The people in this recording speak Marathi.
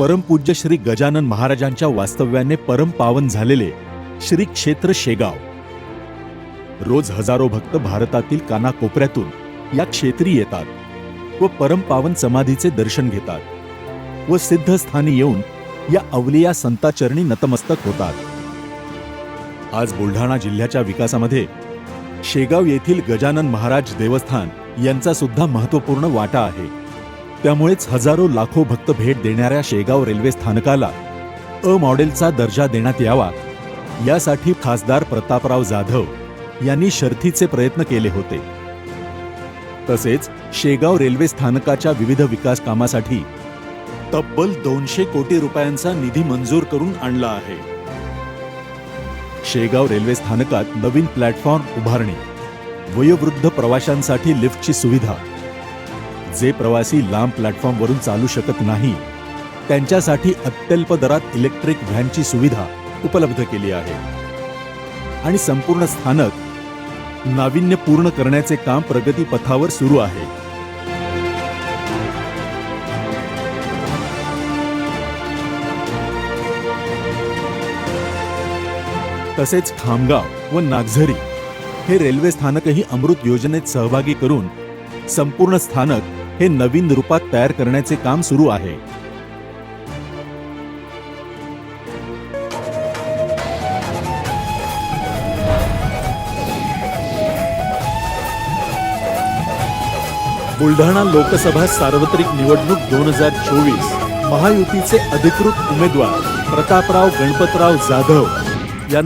परमपूज्य श्री गजानन महाराजांच्या वास्तव्याने परमपावन झालेले श्री क्षेत्र शेगाव. रोज हजारो भक्त भारतातील कानाकोपऱ्यातून या क्षेत्री येतात व परम पावन समाधीचे दर्शन घेतात व सिद्धस्थानी येऊन या अवलिया संताचरणी नतमस्तक होतात. आज बुलढाणा जिल्ह्याच्या विकासामध्ये शेगाव येथील गजानन महाराज देवस्थान यांचा सुद्धा महत्त्वपूर्ण वाटा आहे. त्यामुळेच हजारो लाखो भक्त भेट देणाऱ्या शेगाव रेल्वे स्थानकाला अ मॉडेलचा दर्जा देण्यात यावा. यासाठी खासदार प्रतापराव जाधव यांनी शर्थीचे प्रयत्न केले होते. तसेच शेगाव रेल्वे स्थानकाच्या विविध विकास कामासाठी तब्बल दोनशे कोटी रुपयांचा निधी मंजूर करून आणला आहे. शेगाव रेल्वे स्थानकात नवीन प्लॅटफॉर्म उभारणी वयोवृद्ध प्रवाशांसाठी लिफ्टची सुविधा जे प्रवासी लांब प्लॅटफॉर्मवरून चालू शकत नाही त्यांच्यासाठी अत्यल्प दरात इलेक्ट्रिक व्हॅनची सुविधा उपलब्ध केली आहे. आणि संपूर्ण स्थानक नाविन्यपूर्ण करण्याचे काम प्रगतीपथावर सुरू आहे. तसेच खामगाव व नागझरी हे रेल्वे स्थानकही अमृत योजनेत सहभागी करून संपूर्ण स्थानक हे नवीन रूपात तयार करण्याचे काम सुरू आहे. बुलढाणा लोकसभा सार्वत्रिक निवडणूक दोन हजार चोवीस महायुतीचे अधिकृत उमेदवार प्रतापराव गणपतराव जाधव